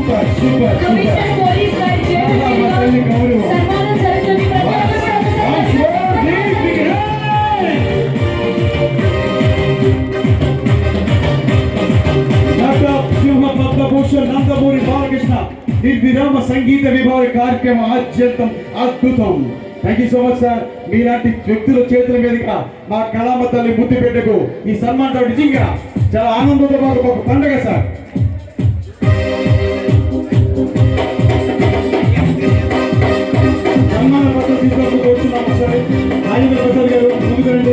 Super super commissioner Nandamuri Balakrishna సంగీత విభాగ కార్యక్రమం అత్యంతం అద్భుతం. Thank you so much sir మీలాంటి వ్యక్తుల చేతుల మీదుగా మా కళామ తల్లి ముద్దు పెట్టకు ఈ సన్మాన్ నిజంగా చాలా ఆనందంతో పాటు ఒక పండుగ సార్ రాజేంద్ర ప్రసాద్ గారు ముందుకు రండి